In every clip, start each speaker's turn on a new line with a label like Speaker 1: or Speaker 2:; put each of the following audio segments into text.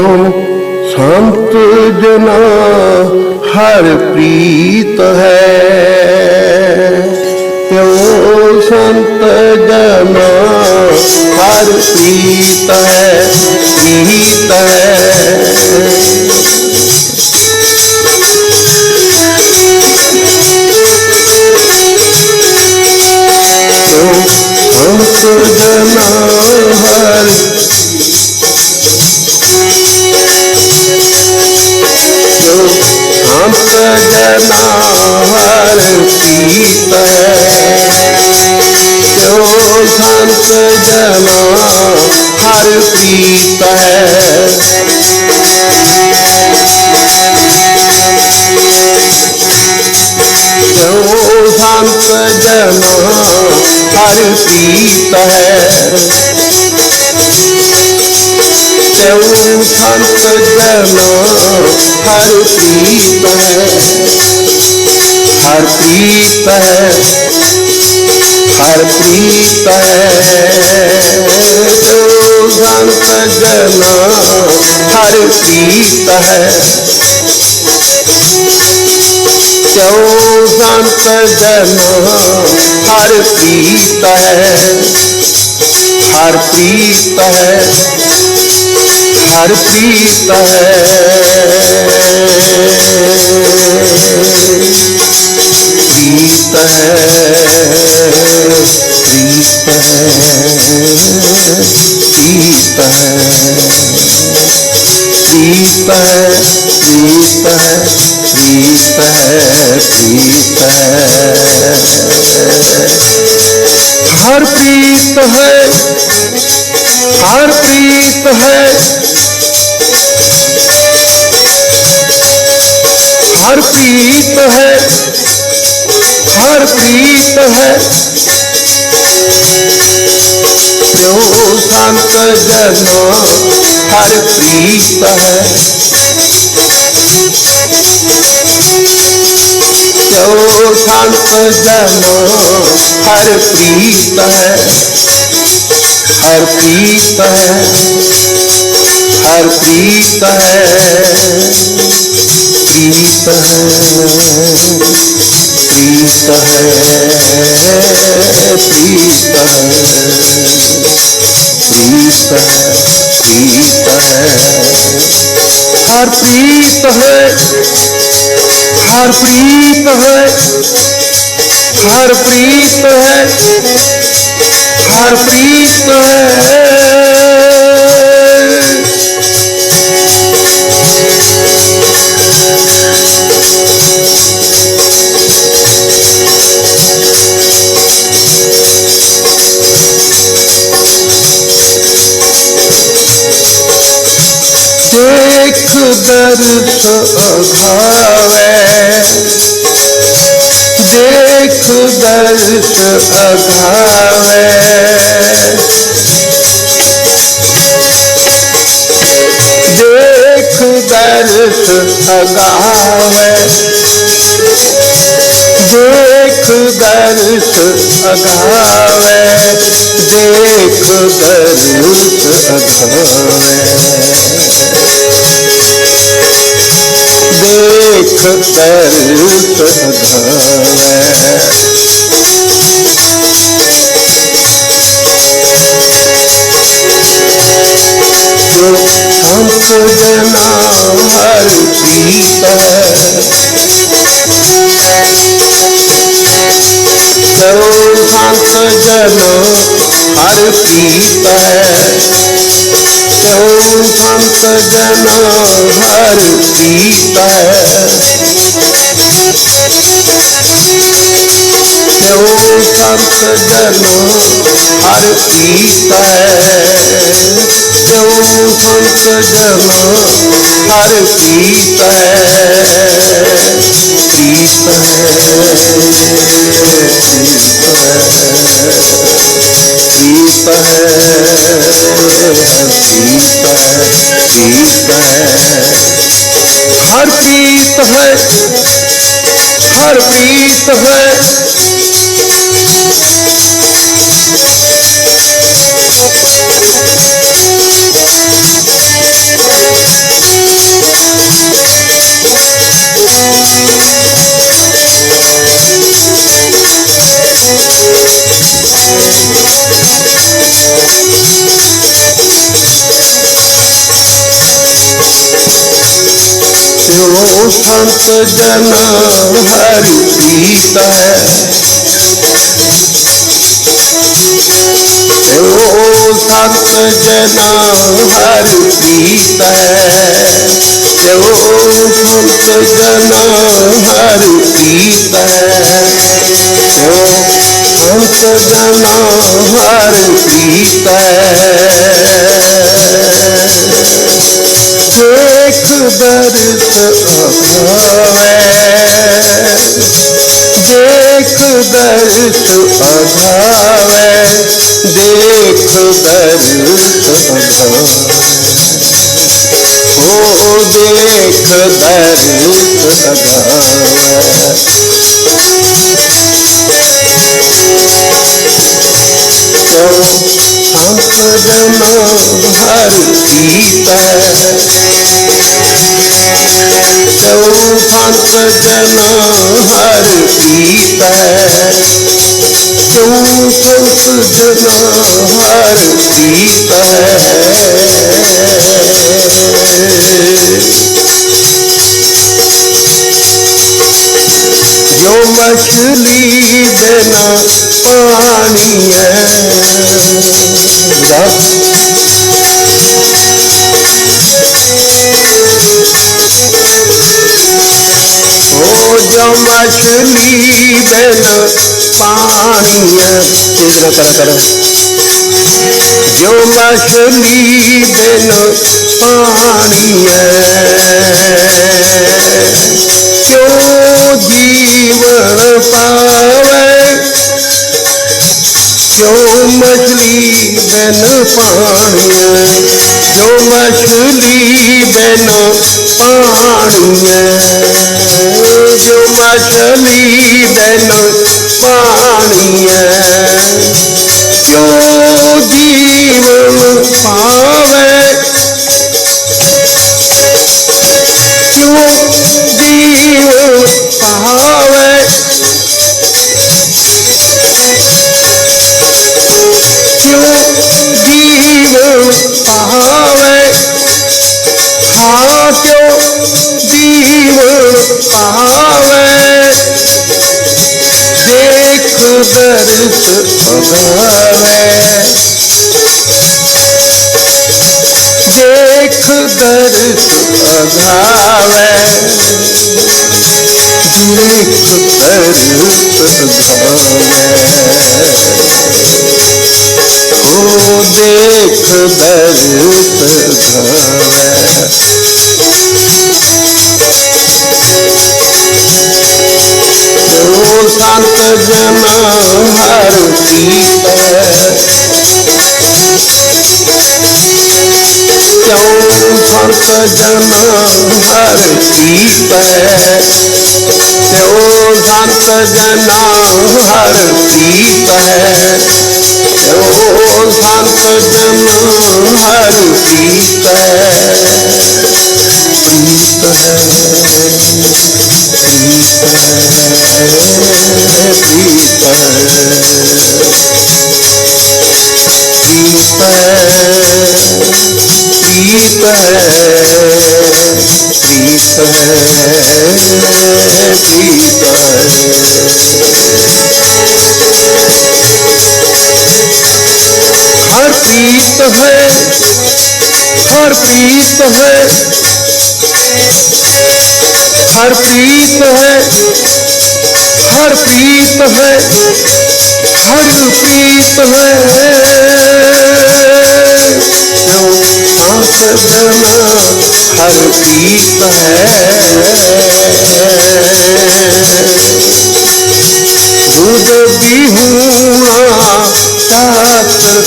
Speaker 1: क्यों संत जना हर प्रीत है। क्यों संत जना हर प्रीत है प्रीत है। संत जना हर जना हर पीत है धाम सजना हर पीत है धाम सजना हर पीत है हर पीत है। अर्पित है तो गण सजना अर्पित है जो संत जना अर्पित है अर्पित है अर्पित है। प्रीत है प्रीत है प्रीत है प्रीत है प्रीत है प्रीत है प्रीत है। हर प्रीत है, हर प्रीत है, हर प्रीत है। हर प्रीत है। क्यों संत जना हर प्रीत है। क्यों संत जना हर प्रीत है। हर प्रीत है। है प्रीत है प्रीत है प्रीत है प्रीत है प्रीत है। हर प्रीत है, हर प्रीत है, हर प्रीत है, हर प्रीत है। ਭਾਵੇ ਦੇਖ ਦਰਸ ਅਗਾਵੇ ਦੇਖ ਦਰਸ ਅਗਾਵੇ ਦੇਖ ਦਰਸ ਅਗਾਵੇ ਦੇਖ ਦਰਸ ਅਗਾਵੇ देख कर तो जो हमको जना मर करो संत जनो हर पीत क्यों संत जन हर पीत क्यों संत जन हर पीत क्यों संत जन हर पीत है। अर्पित है अर्पित है। संत जना हरि प्रीत है। जो संत जन हरि प्रीत है। जो संत जना हरि प्रीत है। जो संत जना हरि प्रीत है। देख दर्श अभावे देख दर्श अभावे। ओ देख दर्श अभावे। क्यों संत जन हर संत जन हर संत जन हर प्रीत जो मछली बिना पानी है। मछली बिना पानी है तेज न करा करो जो मछली बिन पानी क्यों जीवन पावे। क्यों मछली बिन पानी जो मछली बिन पानी जो मछली बिन पानी देख दर्श अभावे देख दर्श अभावे ओ देख दर्श अभावे जो संत जन हर प्रीत क्यों संत जन हर प्रीत क्यों जन हर प्रीत क्यों संत प्रीत है, हर प्रीत है। हर प्रीत है, हर प्रीत है, हर प्रीत है। आँख जना हर प्रीत है। दूध बिहुआ चाकर को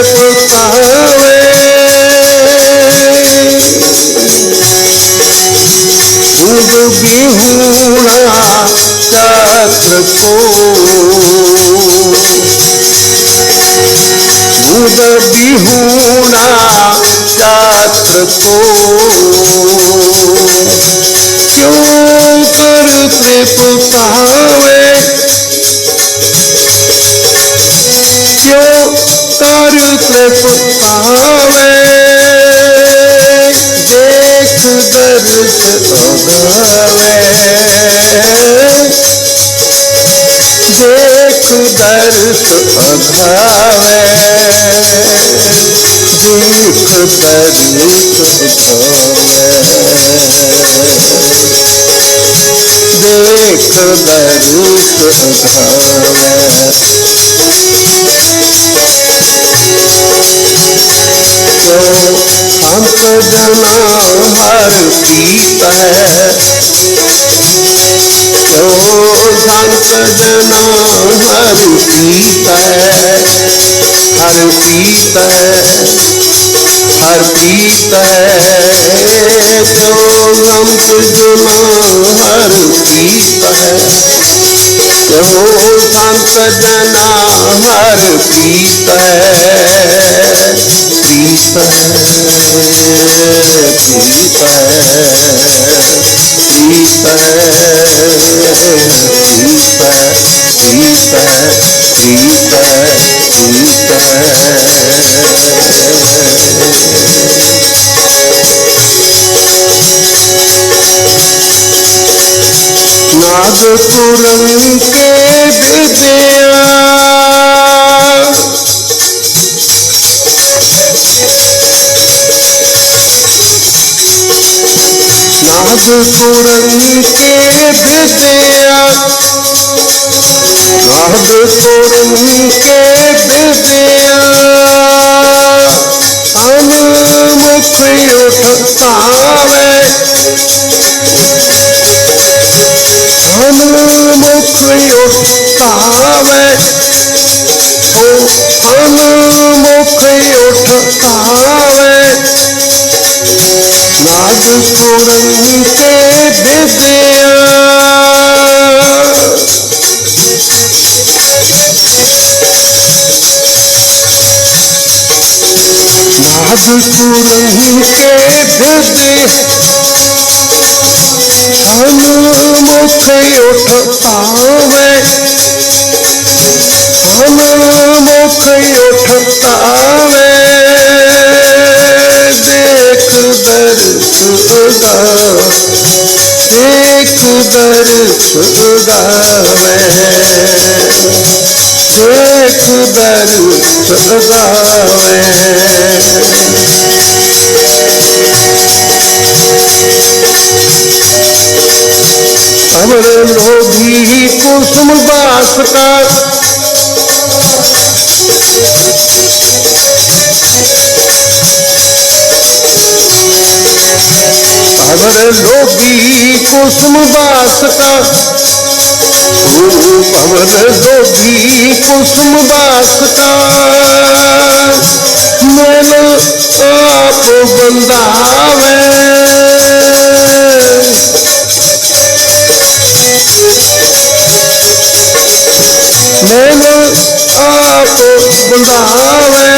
Speaker 1: पुकार देख दर्श उगावे देख दर्श अघावे देख दर्श उगावे देख दर्श उगावे जो जना हर पीत है जो संत जना हर पीत है पीत है पीत है। जो संत जना हर है। जो संत जना हर पीत है। पीत है पीत है पीत है पीत नागपुरम के विद्या नागपुरम के विद्या नागपुरम के विद्या अनमुख उठतावे अनमुख उठतावे उठता उठतावे देख दर्श उगावे देख दर्श देख दर्श उगावे अमर लोभी कुसुम बास का अमर लोभी कुसुम बास का रूप अमर लोभी कुसुम बास का मैल आप बंदावे मैंने आप बुलावे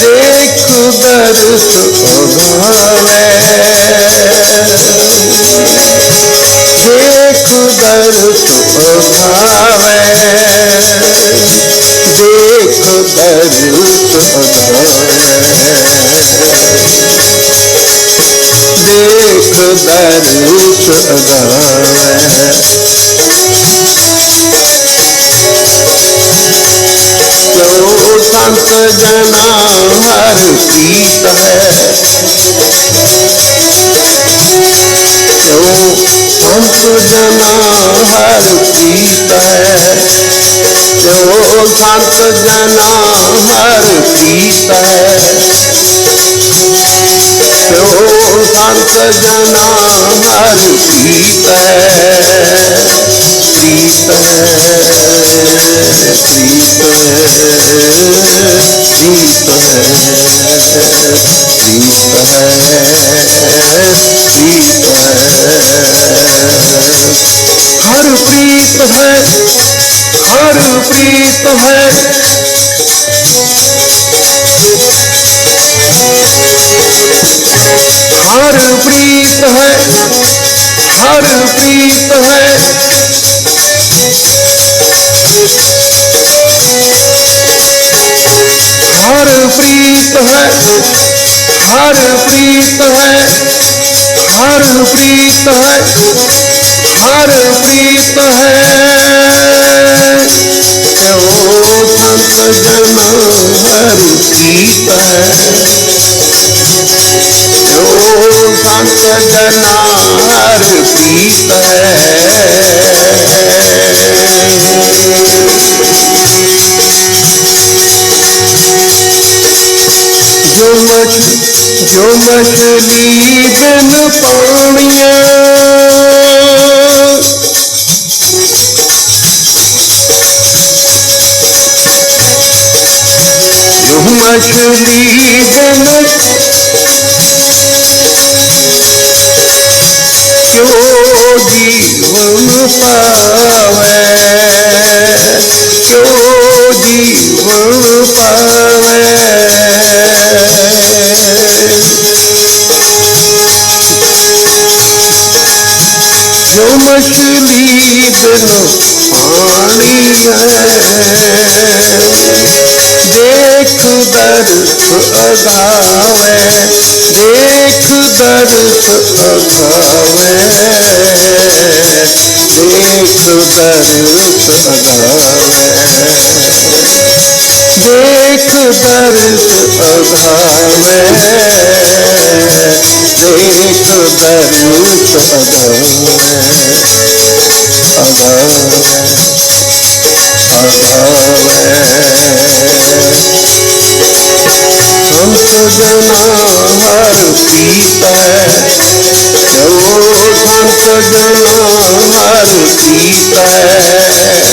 Speaker 1: देख दर्श पीत है। जो संत जना हर पीत है। जो संत जना हर पीत है। पीत हर प्रीत है। हर प्रीत है। हर प्रीत है। हर प्रीत है। हर प्रीत है। हर प्रीत है। हर प्रीत है। संत जना हर प्रीत है संत जनार प्रीत जो मछ जो मछली बिन पानिया मछली बिन देख दर्श अगावे देख दर्श अगावे देख दर्श अगावे संत जना हर प्रीत है। जो संत मारू हर